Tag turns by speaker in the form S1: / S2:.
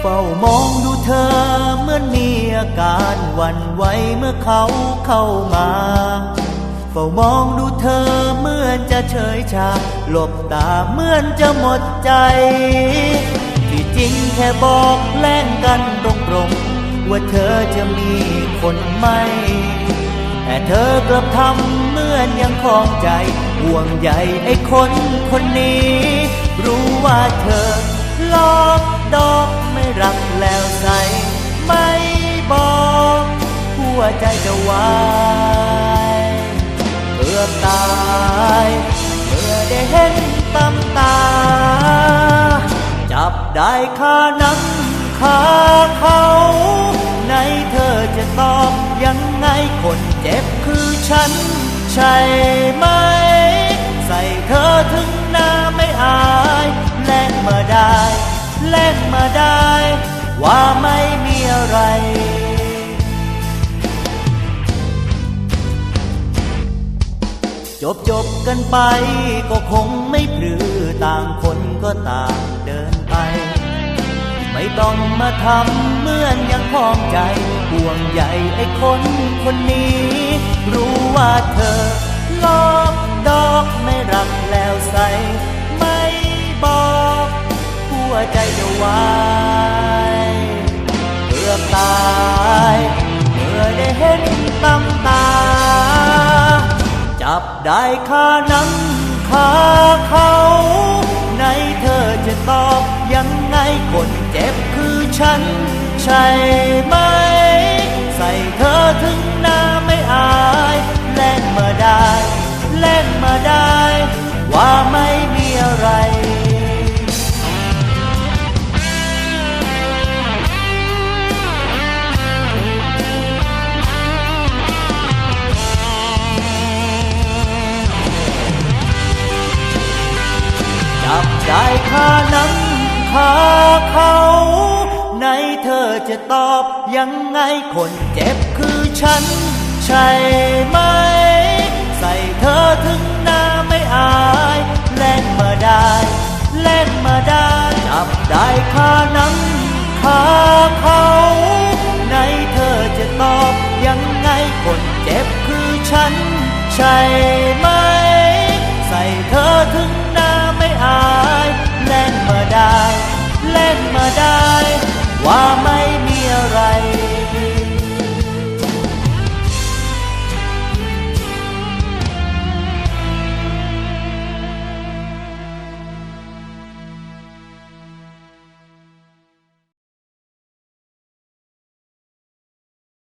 S1: เฝ้ามองดูเธอเหมือนมีอาการวันไหวเมื่อเขาเข้ามา เฝ้ามองดูเธอเหมือนจะเฉยชาหลบตาเหมือนจะหมดใจ ที่จริงแค่บอกแล้งกันตรงๆว่าเธอจะมีคนใหม่แต่เธอกลับทำเหมือนยังคลองใจ ห่วงใยไอ้คนคนนี้ รู้ว่าเธอลอกดอก รักแล้วใสไม่บอกหัวใจจะวายเกือตายเมื่อได้เห็นตำตา จับได้คานังคาเขาในเธอจะตอบยังไงคนเจ็บคือฉัน ใช่ไหม ใส่เธอถึง มาได้ ว่าไม่มีอะไร จบจบกันไปก็คงไม่พรือต่างคนก็ต่างเดินไป ไม่ต้องมาทำเหมือนยังคลองใจห่วงใยไอ้คนคนนี้ รู้ว่าเธอ ใจจะวายเกือตายเมื่อได้เห็นตำตา จับได้คาหนังคาเขา ข้านังคาเขาในเธอจะตอบยังไงคนเจ็บคือฉัน ใช่ไหม ใส่เธอถึงหน้าไม่อายแลกมาได้แลกมาได้จับได้คานังคาเขา